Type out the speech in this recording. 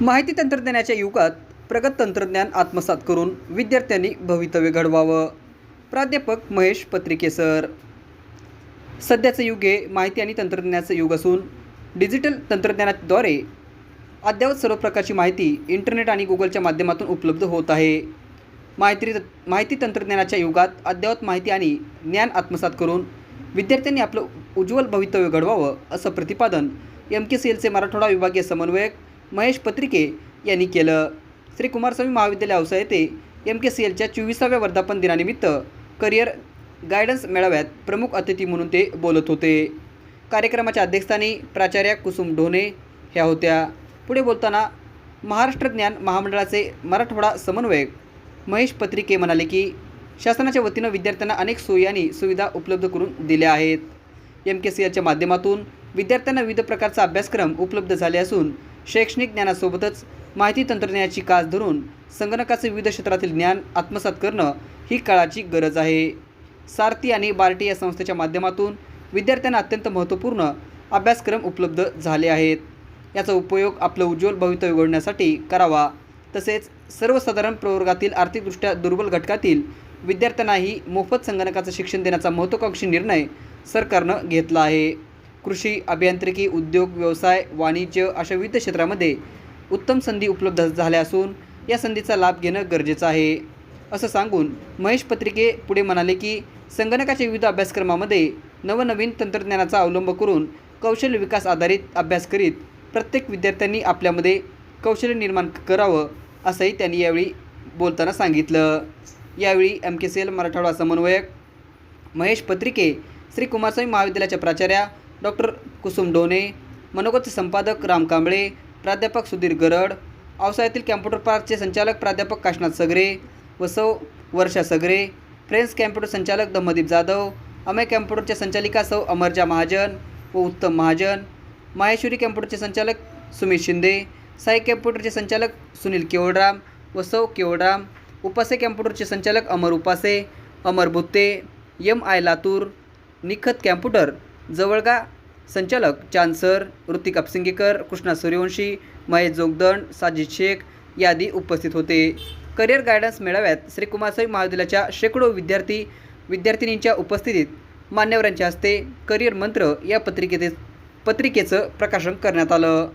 माहिती तंत्रज्ञानाच्या युगात प्रगत तंत्रज्ञान आत्मसात करून विद्यार्थ्यांनी भवितव्य घडवावं. प्राध्यापक महेश पत्रिके सर सध्याचं युग हे माहिती आणि तंत्रज्ञानाचं युग असून डिजिटल तंत्रज्ञानाद्वारे अद्ययावत सर्व प्रकारची माहिती इंटरनेट आणि गुगलच्या माध्यमातून उपलब्ध होत आहे. माहिती माहिती तंत्रज्ञानाच्या युगात अद्ययावत माहिती आणि ज्ञान आत्मसात करून विद्यार्थ्यांनी आपलं उज्ज्वल भवितव्य घडवावं असं प्रतिपादन एम के सी एलचे मराठवाडा विभागीय समन्वयक महेश पत्रिके यांनी केलं. श्री कुमारस्वामी महाविद्यालय औसा येथे एम के सी एलच्या चोवीसाव्या वर्धापन दिनानिमित्त करिअर गायडन्स मेळाव्यात प्रमुख अतिथी म्हणून ते बोलत होते. कार्यक्रमाच्या अध्यक्षस्थानी प्राचार्या कुसुम ढोणे ह्या होत्या. पुढे बोलताना महाराष्ट्र ज्ञान महामंडळाचे मराठवाडा समन्वयक महेश पत्रिके म्हणाले की शासनाच्या वतीनं विद्यार्थ्यांना अनेक सोयी आणि सुविधा उपलब्ध करून दिल्या आहेत. एम के सी एलच्या माध्यमातून विद्यार्थ्यांना विविध प्रकारचा अभ्यासक्रम उपलब्ध झाले असून शैक्षणिक ज्ञानासोबतच माहिती तंत्रज्ञानाची कास धरून संगणकाचे विविध क्षेत्रातील ज्ञान आत्मसात करणं ही काळाची गरज आहे. सारथी आणि बार्टी या संस्थेच्या माध्यमातून विद्यार्थ्यांना अत्यंत महत्त्वपूर्ण अभ्यासक्रम उपलब्ध झाले आहेत. याचा उपयोग आपलं उज्ज्वल भवितव्य घडण्यासाठी करावा. तसेच सर्वसाधारण प्रवर्गातील आर्थिकदृष्ट्या दुर्बल घटकातील विद्यार्थ्यांनाही मोफत संगणकाचं शिक्षण देण्याचा महत्त्वाकांक्षी निर्णय सरकारनं घेतला आहे. कृषी अभियांत्रिकी उद्योग व्यवसाय वाणिज्य अशा विविध क्षेत्रामध्ये उत्तम संधी उपलब्ध झाल्या असून या संधीचा लाभ घेणं गरजेचं आहे. असं सांगून महेश पत्रिके पुढे म्हणाले की संगणकाच्या विविध अभ्यासक्रमामध्ये नवनवीन तंत्रज्ञानाचा अवलंब करून कौशल्य विकास आधारित अभ्यास करीत प्रत्येक विद्यार्थ्यांनी आपल्यामध्ये कौशल्य निर्माण करावं असंही त्यांनी यावेळी बोलताना सांगितलं. यावेळी M K C L Marathwada समन्वयक महेश पत्रिके श्री कुमारस्वामी महाविद्यालयाच्या प्राचार्या डॉक्टर कुसुम डोने मनोगत संपादक राम कांबळे प्राध्यापक सुधीर गरड औसाळ्यातील कॅम्प्युटर पार्कचे संचालक प्राध्यापक काशनाथ सगरे व सौ वर्षा सगरे फ्रेंड्स कॅम्प्युटर संचालक दमदीप जाधव अमय कॅम्प्युटरच्या संचालिका सौ अमरजा महाजन व उत्तम महाजन माहेश्वरी कॅम्प्युटरचे संचालक सुमित शिंदे साई कॅम्प्युटरचे संचालक सुनील केवळराम व सौ केवडराम उपासे कॅम्प्युटरचे संचालक Amar Upase Amar Butte M I Latur Nikhat computer Jawalga संचालक चांसर ऋतिक अपसिंगेकर कृष्णा सूर्यवंशी महेश जोगदंड साजिद शेख यादी उपस्थित होते. करिअर गायडन्स मेळाव्यात श्री कुमारस्वामी महाविद्यालयाच्या शेकडो विद्यार्थी विद्यार्थिनींच्या उपस्थितीत मान्यवरांच्या हस्ते करिअर मंत्र या पत्रिकेचे पत्रिकेचं प्रकाशन करण्यात आलं.